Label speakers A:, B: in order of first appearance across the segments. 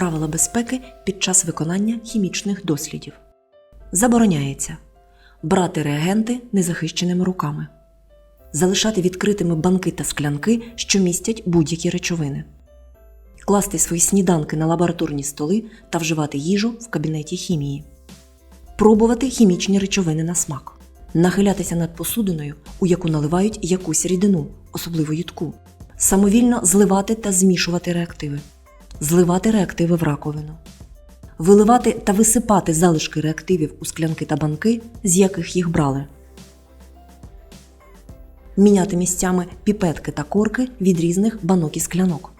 A: Правила безпеки під час виконання хімічних дослідів. Забороняється брати реагенти незахищеними руками, залишати відкритими банки та склянки, що містять будь-які речовини, класти свої сніданки на лабораторні столи та вживати їжу в кабінеті хімії, пробувати хімічні речовини на смак, нахилятися над посудиною, у яку наливають якусь рідину, особливо їдку, самовільно зливати та змішувати реактиви, зливати реактиви в раковину виливати та висипати залишки реактивів у склянки та банки, з яких їх брали, міняти місцями піпетки та корки від різних банок і склянок,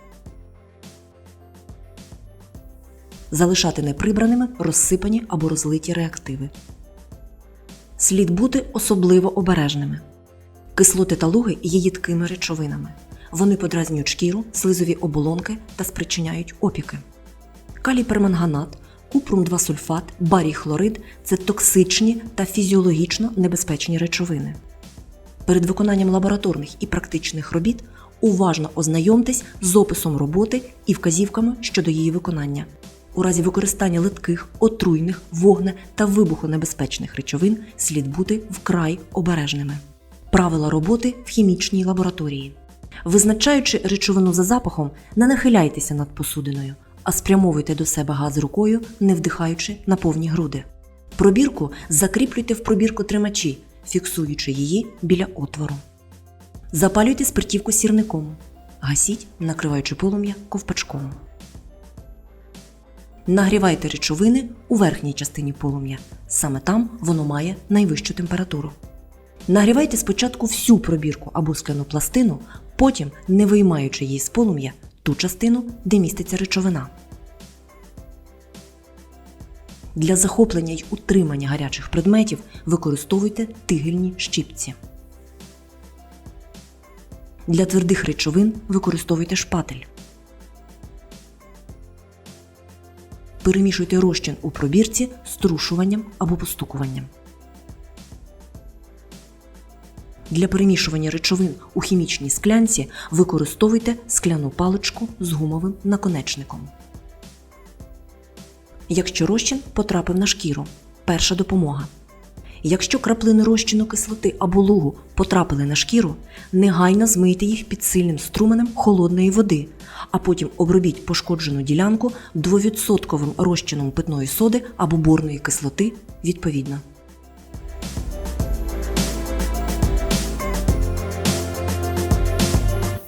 A: залишати неприбраними розсипані або розлиті реактиви. Слід бути особливо обережними. Кислоти та луги є їдкими речовинами. Вони подразнюють шкіру, слизові оболонки та спричиняють опіки. Калій перманганат, купрум 2 сульфат, барій хлорид це токсичні та фізіологічно небезпечні речовини. Перед виконанням лабораторних і практичних робіт уважно ознайомтесь з описом роботи і вказівками щодо її виконання. У разі використання литких, отруйних, вогне та вибухонебезпечних речовин слід бути вкрай обережними. Правила роботи в хімічній лабораторії. Визначаючи речовину за запахом, не нахиляйтеся над посудиною, а спрямовуйте до себе газ рукою, не вдихаючи на повні груди. Пробірку закріплюйте в пробірку тримачі, фіксуючи її біля отвору. Запалюйте спиртівку сірником. Гасіть, накриваючи полум'я ковпачком. Нагрівайте речовини у верхній частині полум'я. Саме там воно має найвищу температуру. Нагрівайте спочатку всю пробірку або скляну пластину, потім, не виймаючи її з полум'я, ту частину, де міститься речовина. Для захоплення й утримання гарячих предметів використовуйте тигельні щипці. Для твердих речовин використовуйте шпатель. Перемішуйте розчин у пробірці струшуванням або постукуванням. Для перемішування речовин у хімічній склянці використовуйте скляну паличку з гумовим наконечником. Якщо розчин потрапив на шкіру, перша допомога. Якщо краплини розчину кислоти або лугу потрапили на шкіру, негайно змийте їх під сильним струменем холодної води, а потім обробіть пошкоджену ділянку 2% розчином питної соди або борної кислоти відповідно.